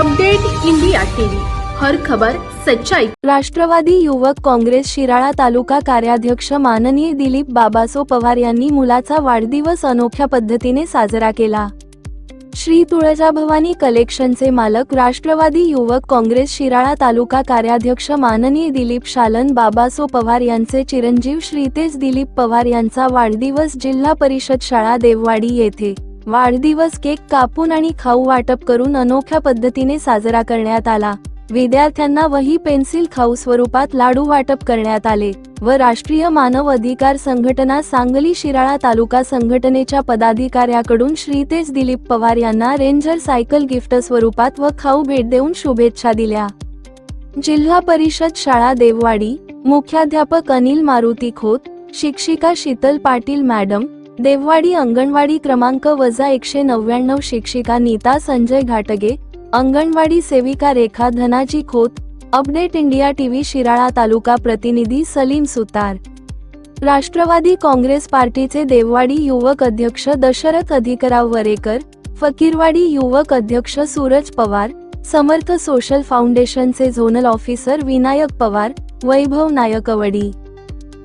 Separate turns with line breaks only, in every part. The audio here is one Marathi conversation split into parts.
Update India TV. हर खबर सच्चाई.
राष्ट्रवादी युवक काँग्रेस शिराळा तालुका कार्याध्यक्ष माननीय दिलीप बाबासो पवार यांनी मुलाचा वाढदिवस अनोख्या पद्धतीने साजरा केला. श्री तुळजाभवानी कलेक्शनचे मालक राष्ट्रवादी युवक काँग्रेस शिराळा तालुका कार्याध्यक्ष माननीय दिलीप शालन बाबासो पवार यांचे चिरंजीव श्रीतेज दिलीप पवार यांचा वाढदिवस जिल्हा परिषद शाळा देववाडी येथे वाढदिवस केक कापून आणि खाऊ वाटप करून अनोख्या पद्धतीने साजरा करण्यात आला. विद्यार्थ्यांना वही पेन्सिल खाऊ स्वरूपात लाडू वाटप करण्यात आले व राष्ट्रीय मानव अधिकार संघटना सांगली शिराळा तालुका संघटनेच्या पदाधिकाऱ्याकडून श्रीतेज दिलीप पवार यांना रेंजर सायकल गिफ्ट स्वरूपात व खाऊ भेट देऊन शुभेच्छा दिल्या. जिल्हा परिषद शाळा देववाडी मुख्याध्यापक अनिल मारुती खोत शिक्षिका शीतल पाटील मॅडम देववाडी अंगणवाडी क्रमांक वजा एकशे नव्याण्णव शिक्षिका नीता संजय घाटगे अंगणवाडी सेविका Rekha Dhanaji Khot update India TV Shirala taluka प्रतिनिधी सलीम सुतार. राष्ट्रवादी काँग्रेस पार्टीचे देववाडी युवक अध्यक्ष दशरथ अधिकराव वरेकर फकीरवाडी युवक अध्यक्ष सूरज पवार समर्थ सोशल फाउंडेशनचे झोनल ऑफिसर विनायक पवार वैभव नायकवडी.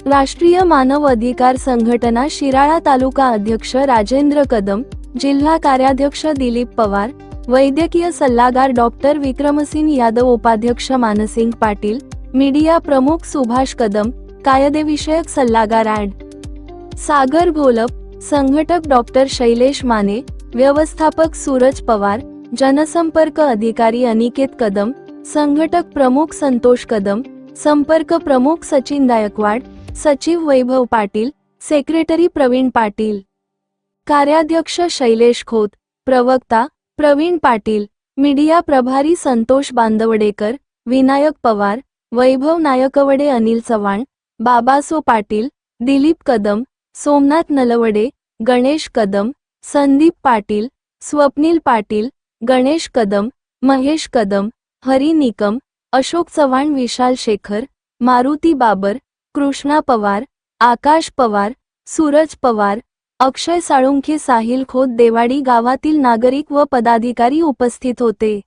राष्ट्रीय मानव अधिकार संघटना शिराळा तालुका अध्यक्ष राजेंद्र कदम जिल्हा कार्याध्यक्ष दिलीप पवार वैद्यकीय सल्लागार डॉक्टर विक्रमसिंग यादव उपाध्यक्ष मानसिंग पाटील मीडिया प्रमुख सुभाष कदम कायदेविषयक सल्लागार ॲड. सागर भोलप संघटक डॉक्टर शैलेश माने व्यवस्थापक सूरज पवार जनसंपर्क अधिकारी अनिकेत कदम संघटक प्रमुख संतोष कदम संपर्क प्रमुख सचिन गायकवाड सचिव वैभव पाटील सेक्रेटरी प्रवीण पाटील. कार्याध्यक्ष शैलेश खोत प्रवक्ता प्रवीण पाटील मीडिया प्रभारी संतोष बांदवडेकर विनायक पवार वैभव नायकवडे अनिल चव्हाण बाबासो पाटील दिलीप कदम सोमनाथ नलवडे गणेश कदम संदीप पाटील स्वप्नील पाटील गणेश कदम महेश कदम हरी निकम अशोक चव्हाण विशाल शेखर मारुती बाबर कृष्णा पवार आकाश पवार सूरज पवार अक्षय साळुंखे साहिल खोत देवाडी गावातील नागरिक व पदाधिकारी उपस्थित होते.